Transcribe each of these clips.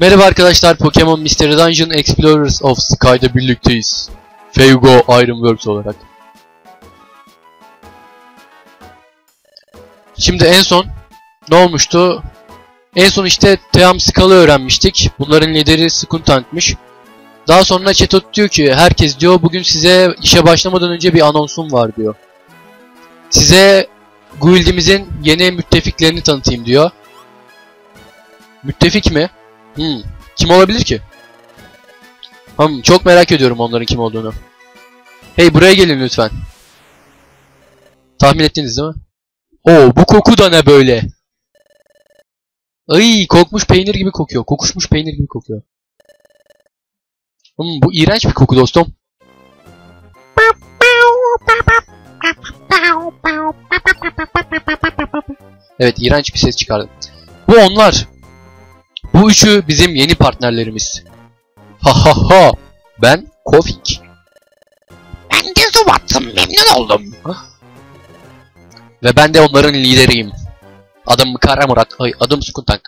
Merhaba arkadaşlar, Pokemon Mystery Dungeon Explorers of Sky'da birlikteyiz. Feugo Ironworks olarak. Şimdi en son ne olmuştu? En son işte Team Skull'ı öğrenmiştik. Bunların lideri Skuntank'mış. Daha sonra Chetot diyor ki herkes diyor bugün size işe başlamadan önce bir anonsum var diyor. Size guildimizin yeni müttefiklerini tanıtayım diyor. Müttefik mi? Hmm. Kim olabilir ki? Hmm, çok merak ediyorum onların kim olduğunu. Hey buraya gelin lütfen. Tahmin ettiniz değil mi? Oo bu koku da ne böyle? Ay kokmuş peynir gibi kokuyor. Kokuşmuş peynir gibi kokuyor. Hmm, bu iğrenç bir koku dostum. Evet iğrenç bir ses çıkardı. Bu onlar. Bu üçü bizim yeni partnerlerimiz. Ha ha ha. Ben Kofik. Ben de Zubat'ım memnun oldum. Ve ben de onların lideriyim. Adım Kara Murat. Ay adım Sukuntank.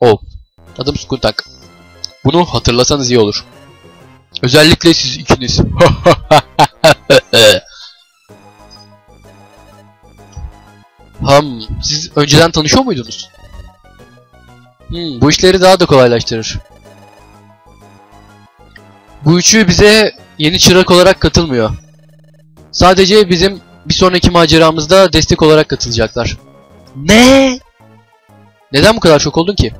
Oh. Adım Sukuntank. Bunu hatırlasanız iyi olur. Özellikle siz ikiniz. Ham, siz önceden tanışıyor muydunuz? Hmm, bu işleri daha da kolaylaştırır. Bu üçü bize yeni çırak olarak katılmıyor. Sadece bizim bir sonraki maceramızda destek olarak katılacaklar. Ne? Neden bu kadar çok oldun ki?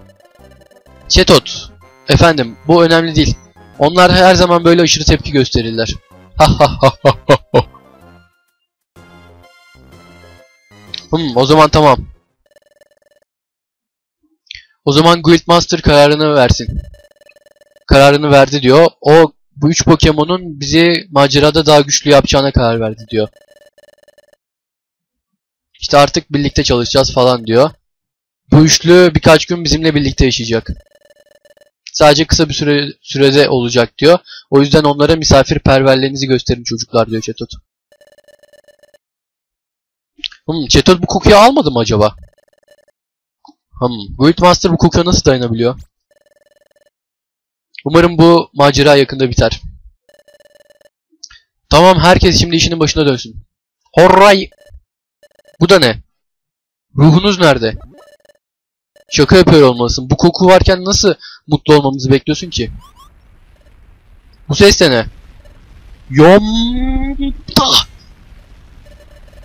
Chetot. Efendim, bu önemli değil. Onlar her zaman böyle aşırı tepki gösterirler. Hmm, o zaman tamam. O zaman Guildmaster kararını versin. Kararını verdi diyor. O bu üç Pokemon'un bizi macerada daha güçlü yapacağına karar verdi diyor. İşte artık birlikte çalışacağız falan diyor. Bu üçlü birkaç gün bizimle birlikte yaşayacak. Sadece kısa bir süre sürede olacak diyor. O yüzden onlara misafirperverliğinizi gösterin çocuklar diyor Chetot. Hmm, Chetot bu kokuyu almadı mı acaba? Hmm, Guildmaster bu kokuya nasıl dayanabiliyor? Umarım bu macera yakında biter. Tamam herkes şimdi işinin başına dönsün. Horray! Bu da ne? Ruhunuz nerede? Şaka yapıyor olmalısın. Bu koku varken nasıl mutlu olmamızı bekliyorsun ki? Bu ses de ne? Yomta!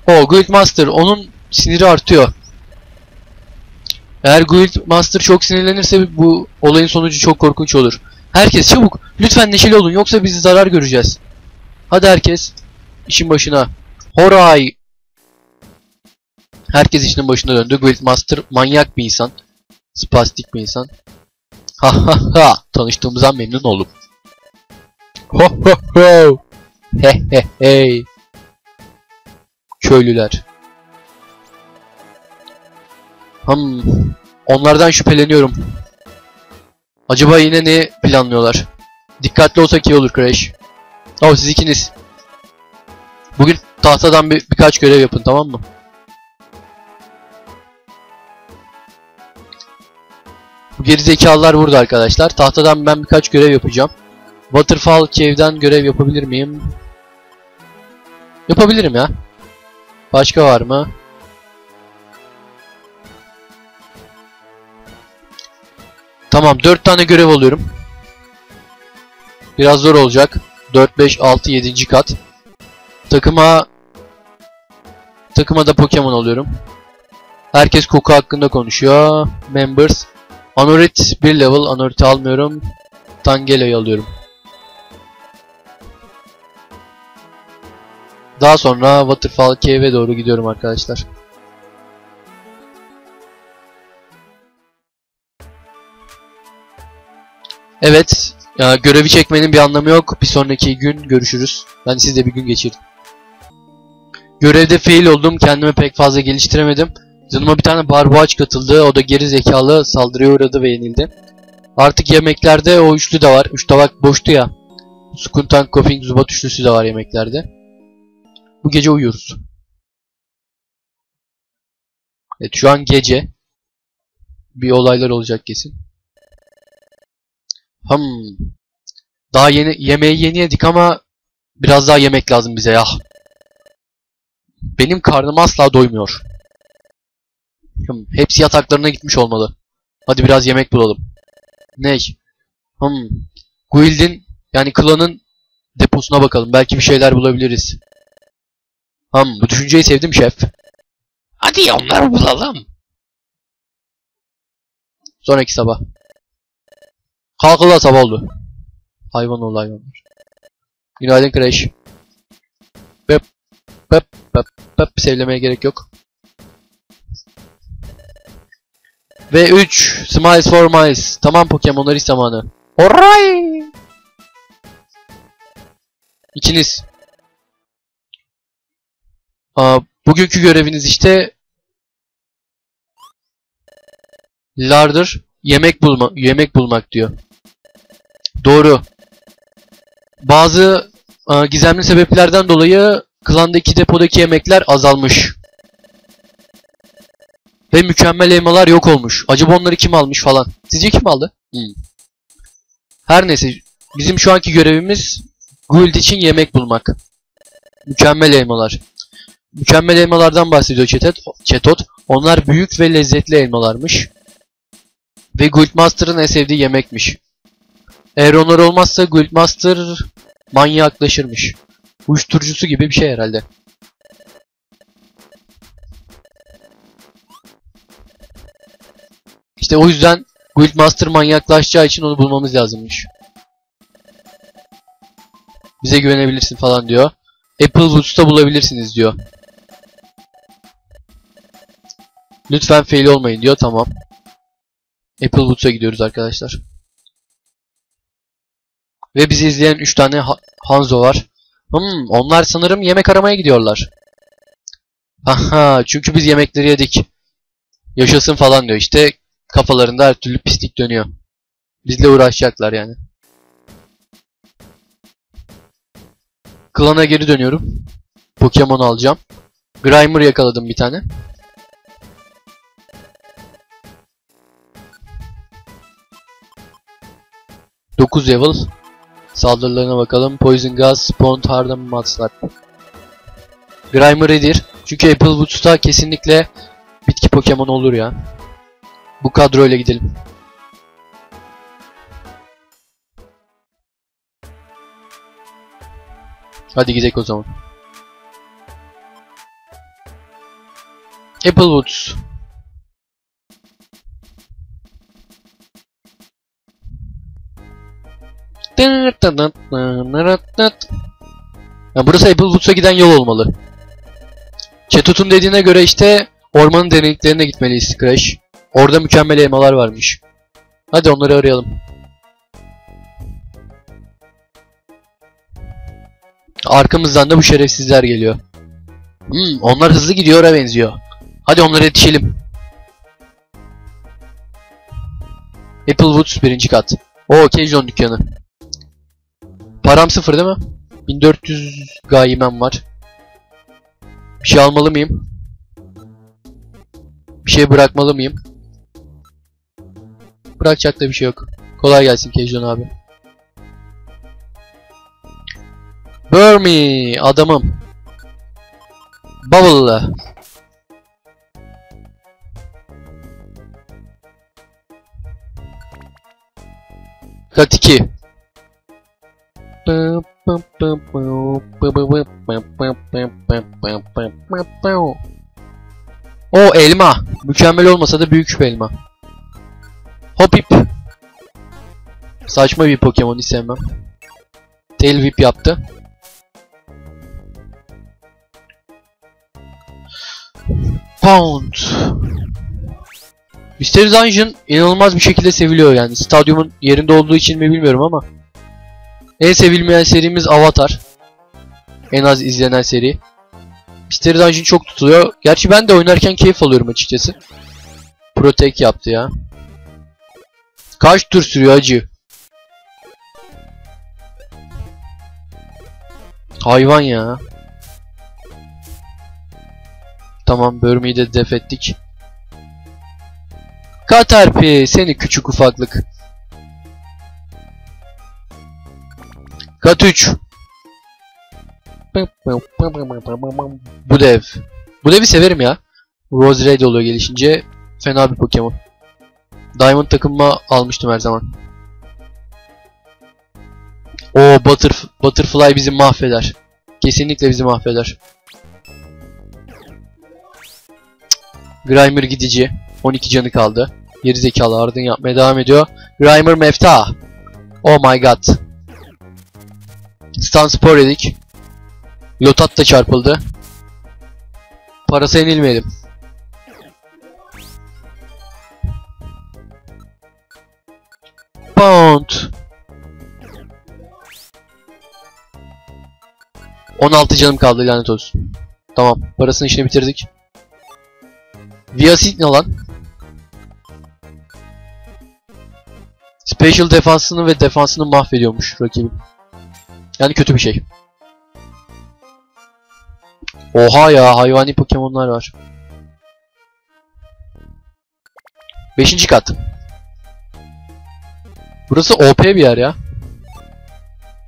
O Guildmaster onun siniri artıyor. Eğer Guildmaster çok sinirlenirse bu olayın sonucu çok korkunç olur. Herkes çabuk lütfen neşeli olun yoksa biz zarar göreceğiz. Hadi herkes işin başına. Horay! Herkes işinin başına döndü. Guildmaster manyak bir insan. Spastik bir insan. Ha ha ha. Tanıştığımızdan memnun oldum. Ho ho ho. He he he. Köylüler. Hmm. Onlardan şüpheleniyorum. Acaba yine ne planlıyorlar? Dikkatli olsak iyi olur Crash. Oh siz ikiniz. Bugün tahtadan bir, birkaç görev yapın tamam mı? Bu gerizekalılar burada arkadaşlar. Tahtadan ben birkaç görev yapacağım. Waterfall Cave'den görev yapabilir miyim? Yapabilirim ya. Başka var mı? Tamam 4 tane görev alıyorum. Biraz zor olacak. 4, 5, 6, 7. kat. Takıma takıma da Pokemon alıyorum. Herkes koku hakkında konuşuyor. Members. Anorit 1 level. Anorit'i almıyorum. Tangela'yı alıyorum. Daha sonra Waterfall Cave'e doğru gidiyorum arkadaşlar. Evet. Ya, görevi çekmenin bir anlamı yok. Bir sonraki gün görüşürüz. Ben siz de bir gün geçirin. Görevde fail oldum. Kendimi pek fazla geliştiremedim. Yanıma bir tane barboğaç katıldı. O da geri zekalı saldırıya uğradı ve yenildi. Artık yemeklerde o üçlü de var. Üç tabak boştu ya. Skuntank, Coughing, Zubat üçlüsü de var yemeklerde. Bu gece uyuyoruz. Evet şu an gece. Bir olaylar olacak kesin. Hmm. Daha yeni yemeği yeni yedik ama biraz daha yemek lazım bize ya. Benim karnım asla doymuyor. Hmm. Hepsi yataklarına gitmiş olmalı. Hadi biraz yemek bulalım. Ne? Hmm. Guild'in yani klanın deposuna bakalım. Belki bir şeyler bulabiliriz. Hmm. Bu düşünceyi sevdim şef. Hadi onları bulalım. Sonraki sabah. Kalkıla sabah oldu. Hayvan ol hayvanlar. Günaydın Crash. Pep pep pep pep sevlemeye gerek yok. Ve 3 Smiles for Miles. Tamam Pokemon'lar iş zamanı. Oray! İkiniz. Aa, bugünkü göreviniz işte lardır yemek bulma yemek bulmak diyor. Doğru. Bazı aa, gizemli sebeplerden dolayı klandaki depodaki yemekler azalmış. Ve mükemmel elmalar yok olmuş. Acaba onları kim almış falan. Sizce kim aldı? Hmm. Her neyse. Bizim şu anki görevimiz Guild için yemek bulmak. Mükemmel elmalar. Mükemmel elmalardan bahsediyor Çetot. Çetot. Onlar büyük ve lezzetli elmalarmış. Ve Guildmaster'ın en sevdiği yemekmiş. Eğer onlar olmazsa Guildmaster manyaklaşırmış. Uyuşturucusu gibi bir şey herhalde. İşte o yüzden Guildmaster manyaklaşacağı için onu bulmamız lazımmış. Bize güvenebilirsin falan diyor. Applewoods'ta bulabilirsiniz diyor. Lütfen fail olmayın diyor. Tamam. Applewoods'a gidiyoruz arkadaşlar. Ve bizi izleyen 3 tane ha Hanzo var. Hmm, onlar sanırım yemek aramaya gidiyorlar. Aha, çünkü biz yemekleri yedik. Yaşasın falan diyor. İşte kafalarında her türlü pislik dönüyor. Bizle uğraşacaklar yani. Klana geri dönüyorum. Pokemon alacağım. Grimer yakaladım bir tane. Dokuz level. Saldırılarına bakalım. Poison Gas, Spawn, Harden, Mudslap. Grimer Redir. Çünkü Applewoods'ta kesinlikle bitki Pokemon olur ya. Bu kadroyla gidelim. Hadi gidelim o zaman. Applewoods. Ya burası Applewoods'a giden yol olmalı. Chetut'un dediğine göre işte ormanın derinliklerine gitmeliyiz Crash. Orada mükemmel elmalar varmış. Hadi onları arayalım. Arkamızdan da bu şerefsizler geliyor. Hmm, onlar hızlı gidiyor'a benziyor. Hadi onlara yetişelim. Applewoods birinci kat. O Kejon dükkanı. Param sıfır değil mi? 1400 gaimem var. Bir şey almalı mıyım? Bir şey bırakmalı mıyım? Bırakacak da bir şey yok. Kolay gelsin Kejon abi. Burmy adamım. Bavullu. Kat 2. O elma. Mükemmel olmasa da büyük bir elma. Hopip. Saçma bir Pokemon sevmem. Tail yaptı. Pound. Mystery Dungeon inanılmaz bir şekilde seviliyor yani. Stadyumun yerinde olduğu için mi bilmiyorum ama. En sevilmeyen serimiz Avatar. En az izlenen seri. Mystery Dungeon çok tutuluyor. Gerçi ben de oynarken keyif alıyorum açıkçası. Protect yaptı ya. Kaç tur sürüyor acı? Hayvan ya. Tamam Burmy'yi de def ettik. Katarpi seni küçük ufaklık. Kat 3. Bu dev. Bu devi severim ya. Rose Red oluyor gelişince. Fena bir Pokemon. Diamond takımıma almıştım her zaman. O Butterf Butterfly bizi mahveder. Kesinlikle bizi mahveder. Grimer gidici. 12 canı kaldı. Geri zekalı ardın yapmaya devam ediyor. Grimer mefta. Oh my god. Stun spor yedik. Lotat da çarpıldı. Parası yenilmeyelim. Pound. 16 canım kaldı lanet olsun. Tamam. Parasının işini bitirdik. Viasit ne lan? Special defansını ve defansını mahvediyormuş rakibin. Yani kötü bir şey. Oha ya hayvani Pokemon'lar var. Beşinci kat. Burası OP bir yer ya.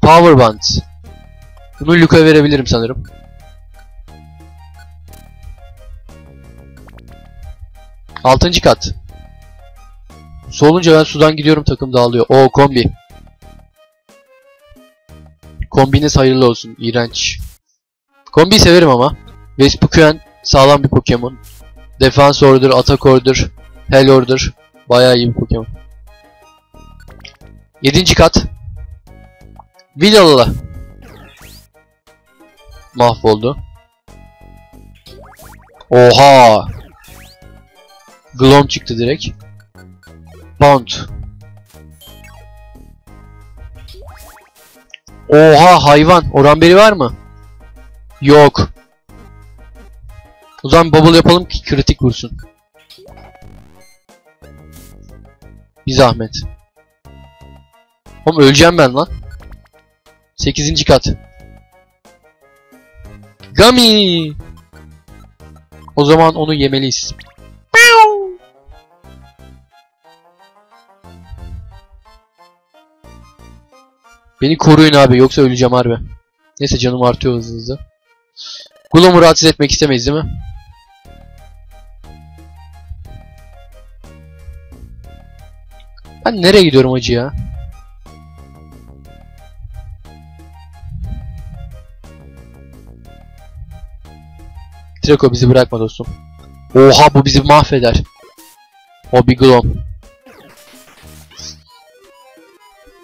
Power Band. Bunu Luke'a verebilirim sanırım. Altıncı kat. Solunca ben sudan gidiyorum takım dağılıyor. O kombi. Kombiniz hayırlı olsun. İğrenç. Kombiyi severim ama. Vespucuen sağlam bir Pokemon. Defense Order, Attack Order, Hell Order. Bayağı iyi bir Pokemon. Yedinci kat. Villalı. Mahvoldu. Oha. Glom çıktı direkt. Bound. Oha hayvan. Oran beri var mı? Yok. O zaman bubble yapalım ki kritik vursun. Bir zahmet. Oğlum öleceğim ben lan. 8. kat. Gummy. O zaman onu yemeliyiz. Beni koruyun abi yoksa öleceğim harbi. Neyse canım artıyor hızlı hızlı. Gloom'u rahatsız etmek istemeyiz değil mi? Ben nereye gidiyorum acı ya? Draco bizi bırakma dostum. Oha bu bizi mahveder. O bir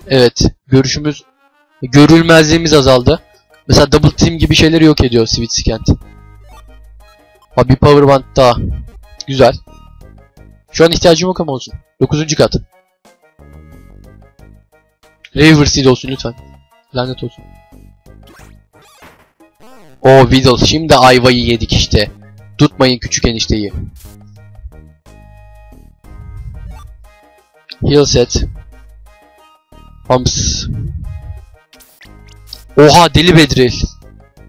Evet. Görüşümüz görülmezliğimiz azaldı. Mesela double team gibi şeyleri yok ediyor Switch Scant. Ha bir power band daha. Güzel. Şu an ihtiyacım yok ama olsun. 9. kat. River Seed olsun lütfen. Lanet olsun. O Whittle şimdi ayvayı yedik işte. Tutmayın küçük enişteyi. Heal set. Hams. Oha deli Bedril.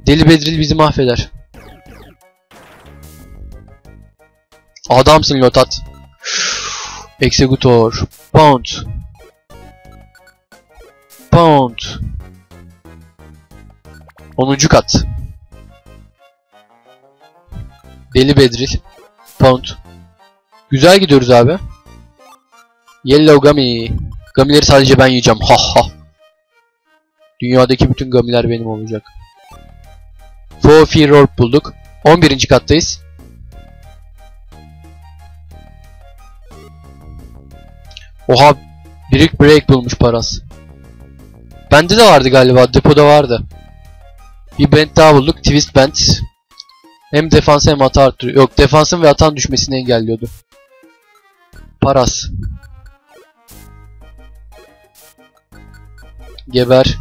Deli Bedril bizi mahveder. Adamsın Lotat. Executor. Pound. Pound. 10. kat. Deli Bedril. Pound. Güzel gidiyoruz abi. Yellow Gummy. Gummileri sadece ben yiyeceğim. Ha ha. Dünyadaki bütün gummiler benim olacak. Fear Orb bulduk. 11. kattayız. Oha Brick Break bulmuş Paras. Bende de vardı galiba. Depoda vardı. Bir band daha bulduk. Twist Band. Hem defans hem hata arttırıyor. Yok defansın ve atan düşmesini engelliyordu. Paras. Geber.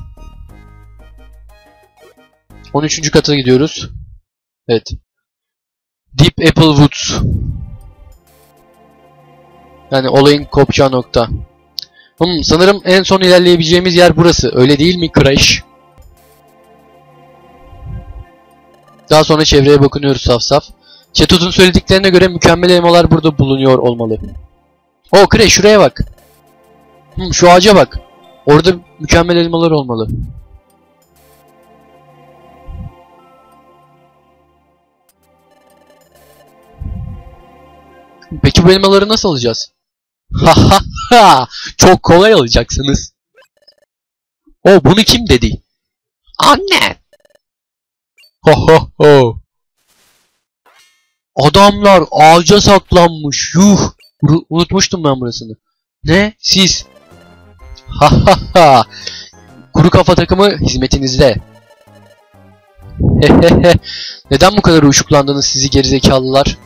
13. kata gidiyoruz. Evet. Deep Apple Woods. Yani olayın kopacağı nokta. Hmm, sanırım en son ilerleyebileceğimiz yer burası. Öyle değil mi Crash? Daha sonra çevreye bakınıyoruz saf saf. Chetut'un söylediklerine göre mükemmel elmalar burada bulunuyor olmalı. O Crash şuraya bak. Hmm, şu ağaca bak. Orada mükemmel elmalar olmalı. Peki bu elmaları nasıl alacağız? Ha ha ha! Çok kolay alacaksınız. O bunu kim dedi? Anne! Ho ho ho! Adamlar ağaca saklanmış. Yuh! Unutmuştum ben burasını. Ne? Siz? Ha! Kuru kafa takımı hizmetinizde. Hehehe. Neden bu kadar uyuşuklandınız sizi gerizekalılar?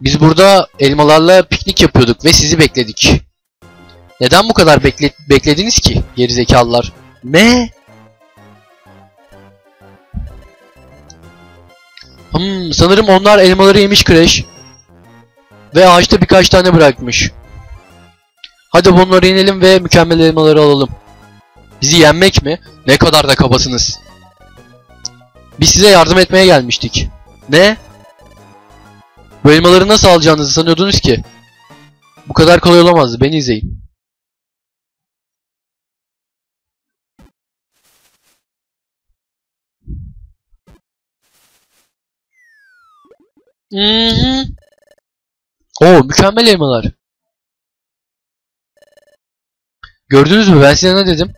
Biz burada elmalarla piknik yapıyorduk ve sizi bekledik. Neden bu kadar bekle beklediniz ki gerizekalılar? Ne? Hmm, sanırım onlar elmaları yemiş Crash. Ve ağaçta birkaç tane bırakmış. Hadi bunları inelim ve mükemmel elmaları alalım. Bizi yenmek mi? Ne kadar da kabasınız. Biz size yardım etmeye gelmiştik. Ne? Bu elmaları nasıl alacağınızı sanıyordunuz ki? Bu kadar kolay olamazdı. Beni izleyin. Mhm. Oo mükemmel elmalar. Gördünüz mü ben size ne dedim?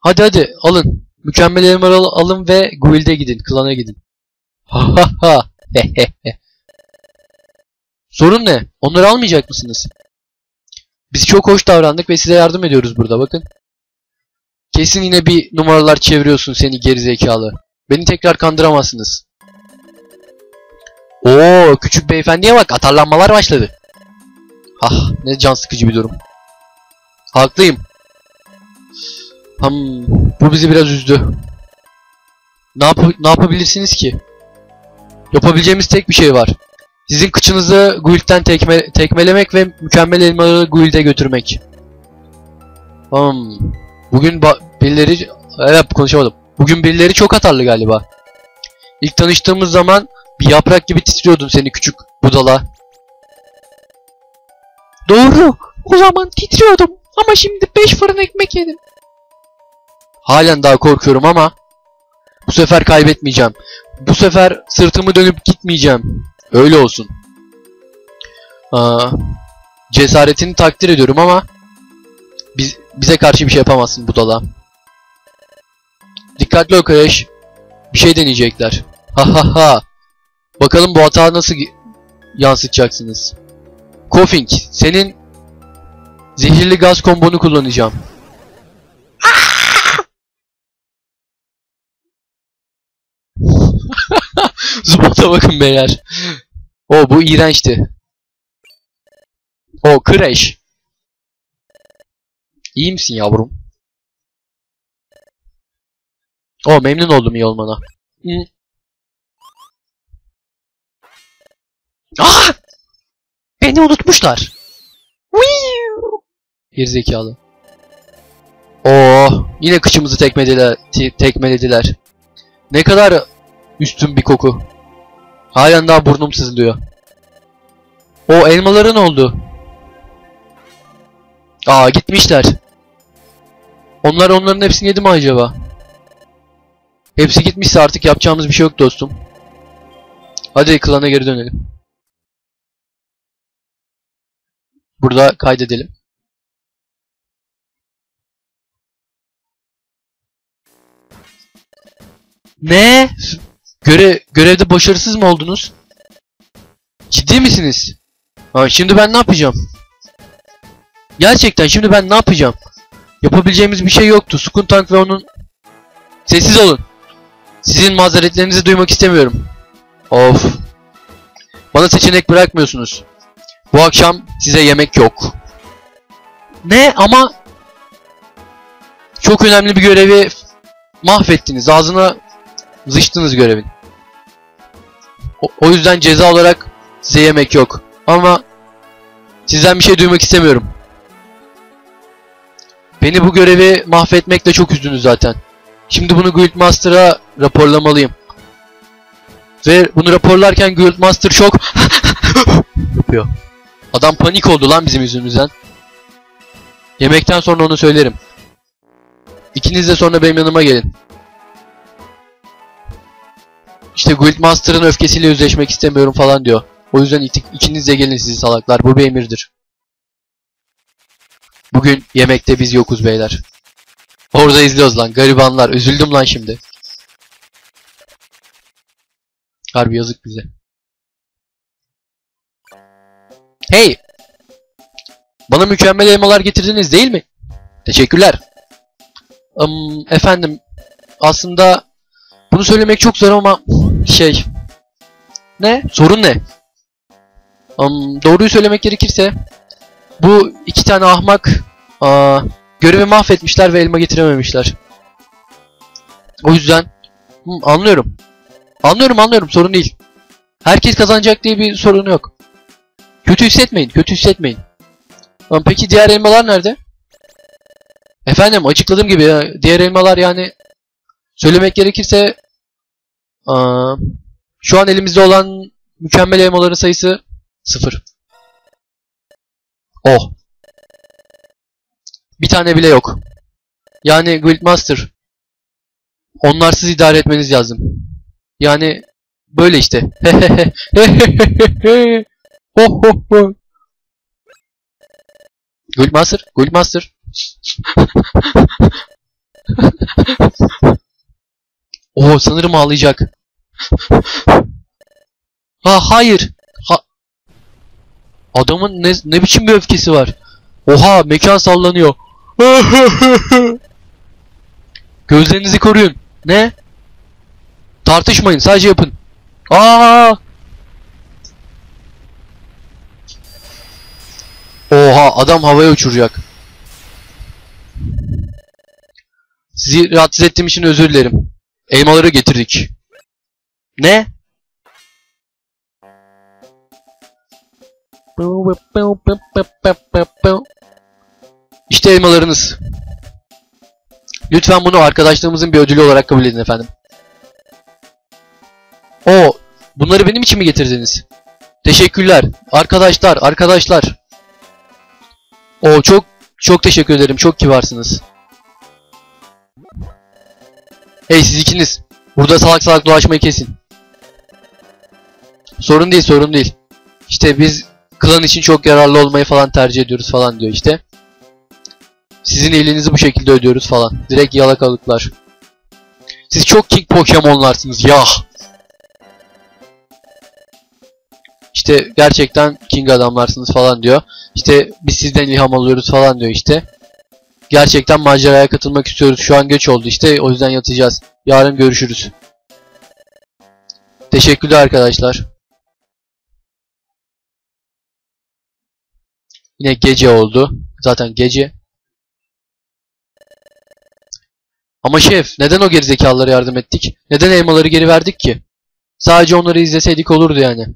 Hadi hadi alın. Mükemmel al- alın ve guild'e gidin. Klana gidin. Ha ha ha. Sorun ne? Onları almayacak mısınız? Biz çok hoş davrandık ve size yardım ediyoruz burada bakın. Kesin yine bir numaralar çeviriyorsun seni gerizekalı. Beni tekrar kandıramazsınız. Oo küçük beyefendiye bak atarlanmalar başladı. Ah ne can sıkıcı bir durum. Haklıyım. Hmm, bu bizi biraz üzdü. Ne, yap ne yapabilirsiniz ki? Yapabileceğimiz tek bir şey var. Sizin kıçınızı guild'den tekme tekmelemek ve mükemmel elmaları guild'e götürmek. Hmm. Bugün birileri... Evet konuşamadım. Bugün birileri çok atarlı galiba. İlk tanıştığımız zaman bir yaprak gibi titriyordun seni küçük budala. Doğru. O zaman titriyordum. Ama şimdi 5 fırın ekmek yedim. Halen daha korkuyorum ama bu sefer kaybetmeyeceğim. Bu sefer sırtımı dönüp gitmeyeceğim. Öyle olsun. Aa, cesaretini takdir ediyorum ama biz, bize karşı bir şey yapamazsın budala. Dikkatli ol Crash. Bir şey deneyecekler. Ha ha ha. Bakalım bu hata nasıl yansıtacaksınız. Coughing, senin zehirli gaz kombonu kullanacağım. Zubata bakın beyler. O bu iğrençti. O Crash. İyi misin yavrum? O memnun oldum iyi olmana. Hı. Ah! Beni unutmuşlar. Gerizekalı. Oo, yine kıçımızı tekmelediler, te- tekmelediler. Ne kadar üstün bir koku. Halen daha burnum sızlıyor. O elmaları ne oldu? Aa gitmişler. Onlar onların hepsini yedi mi acaba? Hepsi gitmişse artık yapacağımız bir şey yok dostum. Hadi klana geri dönelim. Burada kaydedelim. Ne? Göre görevde başarısız mı oldunuz? Ciddi misiniz? Ha, şimdi ben ne yapacağım? Gerçekten şimdi ben ne yapacağım? Yapabileceğimiz bir şey yoktu. Skuntank ve onun... Sessiz olun. Sizin mazeretlerinizi duymak istemiyorum. Of. Bana seçenek bırakmıyorsunuz. Bu akşam size yemek yok. Ne ama çok önemli bir görevi mahvettiniz. Ağzına zıçtınız görevin. O, yüzden ceza olarak size yemek yok. Ama sizden bir şey duymak istemiyorum. Beni bu görevi mahvetmekle çok üzdünüz zaten. Şimdi bunu Guildmaster'a raporlamalıyım. Ve bunu raporlarken Guildmaster çok yapıyor. Adam panik oldu lan bizim yüzümüzden. Yemekten sonra onu söylerim. İkiniz de sonra benim yanıma gelin. İşte Guildmaster'ın öfkesiyle yüzleşmek istemiyorum falan diyor. O yüzden iki- ikiniz de gelin sizi salaklar. Bu bir emirdir. Bugün yemekte biz yokuz beyler. Orada izliyoruz lan garibanlar. Üzüldüm lan şimdi. Harbi yazık bize. Hey! Bana mükemmel elmalar getirdiniz değil mi? Teşekkürler. Im, efendim aslında bunu söylemek çok zor ama şey ne? Sorun ne? Im, doğruyu söylemek gerekirse bu iki tane ahmak aa, görevi mahvetmişler ve elma getirememişler. O yüzden Hı, anlıyorum. Anlıyorum anlıyorum sorun değil. Herkes kazanacak diye bir sorun yok. Kötü hissetmeyin, kötü hissetmeyin. Ama peki diğer elmalar nerede? Efendim açıkladığım gibi ya, diğer elmalar yani söylemek gerekirse şu an elimizde olan mükemmel elmaların sayısı sıfır. Oh. Bir tane bile yok. Yani Guildmaster onlarsız idare etmeniz lazım. Yani böyle işte. Guildmaster, Guildmaster. Oo sanırım ağlayacak. ha hayır. Ha. Adamın ne ne biçim bir öfkesi var. Oha mekan sallanıyor. Gözlerinizi koruyun. Ne? Tartışmayın sadece yapın. Aa! Oha adam havaya uçuracak. Sizi rahatsız ettiğim için özür dilerim. Elmaları getirdik. Ne? İşte elmalarınız. Lütfen bunu arkadaşlarımızın bir ödülü olarak kabul edin efendim. O, bunları benim için mi getirdiniz? Teşekkürler. Arkadaşlar, arkadaşlar. O çok çok teşekkür ederim. Çok kibarsınız. Hey siz ikiniz. Burada salak salak dolaşmayı kesin. Sorun değil, sorun değil. İşte biz klan için çok yararlı olmayı falan tercih ediyoruz falan diyor işte. Sizin iyiliğinizi bu şekilde ödüyoruz falan. Direkt yalakalıklar. Siz çok king Pokemon'larsınız ya. İşte gerçekten king adamlarsınız falan diyor. İşte biz sizden ilham alıyoruz falan diyor işte. Gerçekten maceraya katılmak istiyoruz. Şu an geç oldu işte. O yüzden yatacağız. Yarın görüşürüz. Teşekkürler arkadaşlar. Yine gece oldu. Zaten gece. Ama şef neden o gerizekalılara yardım ettik? Neden elmaları geri verdik ki? Sadece onları izleseydik olurdu yani.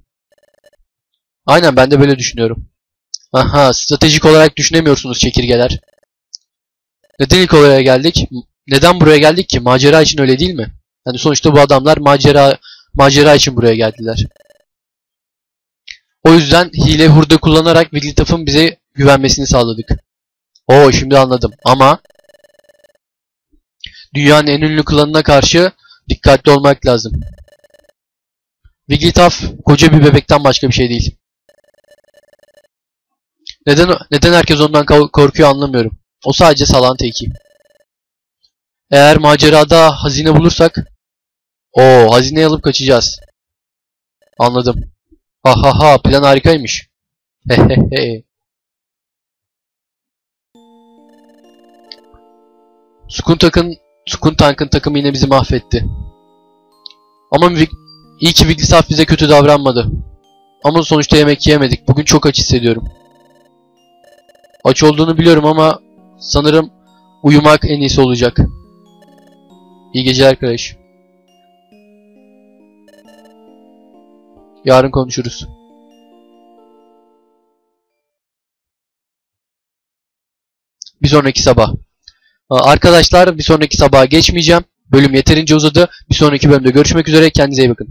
Aynen ben de böyle düşünüyorum. Aha stratejik olarak düşünemiyorsunuz çekirgeler. Neden ilk oraya geldik? Neden buraya geldik ki? Macera için öyle değil mi? Yani sonuçta bu adamlar macera macera için buraya geldiler. O yüzden hile hurda kullanarak Wigglytuff'ın bize güvenmesini sağladık. Oo şimdi anladım ama dünyanın en ünlü klanına karşı dikkatli olmak lazım. Wigglytuff koca bir bebekten başka bir şey değil. Neden neden herkes ondan ko- korkuyor anlamıyorum. O sadece salan teki. Eğer macerada hazine bulursak o hazineyi alıp kaçacağız. Anladım. Ha ha ha plan harikaymış. Hehehe. Skuntank'ın takımı yine bizi mahvetti. Ama iyi ki Wigglytuff bize kötü davranmadı. Ama sonuçta yemek yiyemedik. Bugün çok aç hissediyorum. Aç olduğunu biliyorum ama sanırım uyumak en iyisi olacak. İyi geceler arkadaş. Yarın konuşuruz. Bir sonraki sabah. Arkadaşlar bir sonraki sabaha geçmeyeceğim. Bölüm yeterince uzadı. Bir sonraki bölümde görüşmek üzere. Kendinize iyi bakın.